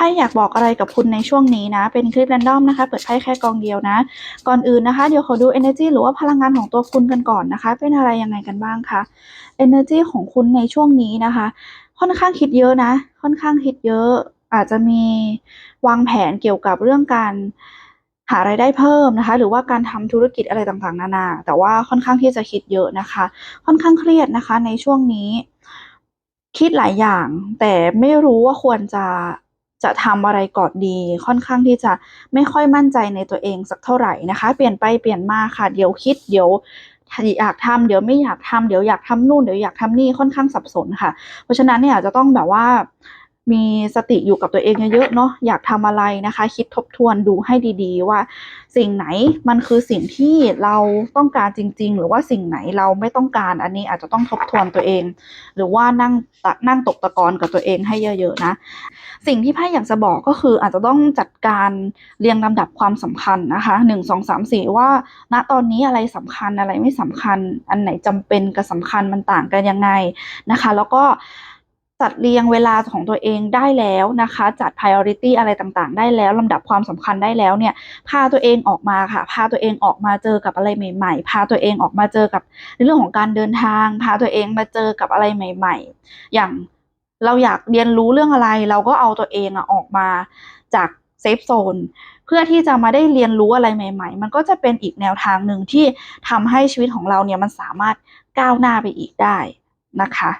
ไพ่อยากบอกอะไรกับคุณในช่วงนี้นะ เป็นคลิปแรนดอมนะคะ เปิดไพ่แค่กองเดียวนะ ก่อนอื่นนะคะ เดี๋ยวขอดู energy หรือว่าพลังงานของตัวคุณกันก่อนนะคะ เป็นอะไรยังไงกันบ้างคะ energy ของคุณในช่วงนี้นะคะ ค่อนข้างคิดเยอะนะ ค่อนข้างคิดเยอะ อาจจะมีวางแผนเกี่ยวกับเรื่องการหารายได้เพิ่มนะคะ หรือว่าการทำธุรกิจอะไรต่างๆ นานา แต่ว่าค่อนข้างที่จะคิดเยอะนะคะ ค่อนข้างเครียดนะคะ ในช่วงนี้ คิดหลายอย่าง แต่ไม่รู้ว่าควรจะ จะทำอะไรก่อนดี ค่อนข้างที่จะไม่ค่อยมั่นใจในตัวเองสักเท่าไหร่นะคะ เปลี่ยนไปเปลี่ยนมาค่ะ เดี๋ยวคิดเดี๋ยวอยากทำเดี๋ยวไม่อยากทำเดี๋ยวอยากทำนู่นเดี๋ยวอยากทำนี่ค่อนข้างสับสนค่ะ เพราะฉะนั้นเนี่ยอาจจะต้องแบบว่า มีสติอยู่กับตัวเองเยอะๆเนาะอยากทำอะไรนะคะ คิดทบทวนดูให้ดีๆ ว่าสิ่งไหนมันคือสิ่งที่เราต้องการจริง ๆ หรือว่าสิ่งไหนเราไม่ต้องการอันนี้อาจจะต้องทบทวนตัวเอง หรือว่านั่งนั่งตกตะกอนกับตัวเองให้เยอะๆนะสิ่งที่ไพ่อยากจะบอกก็คืออาจจะต้องจัดการเรียงลำดับความสำคัญนะคะหนึ่งสองสามสี่ว่า ณตอนนี้อะไรสำคัญอะไรไม่สำคัญ อันไหนจำเป็นกับสำคัญมันต่างกันยังไงนะคะ แล้วก็ จัดเรียงเวลาของตัวเองได้แล้วนะคะ จัด priority อะไรต่างๆ ได้แล้วลำดับความสำคัญได้แล้วเนี่ย พาตัวเองออกมาค่ะ พาตัวเองออกมาเจอกับอะไรใหม่ ๆ พาตัวเองออกมาเจอกับในเรื่องของการเดินทาง พาตัวเองมาเจอกับอะไรใหม่ ๆ อย่างเราอยากเรียนรู้เรื่องอะไร เราก็เอาตัวเองอะออกมาจากเซฟโซนเพื่อที่จะมาได้เรียนรู้อะไรใหม่ ๆ มันก็จะเป็นอีกแนวทางหนึ่งที่ทำให้ชีวิตของเราเนี่ยมันสามารถก้าวหน้าไปอีกได้นะคะ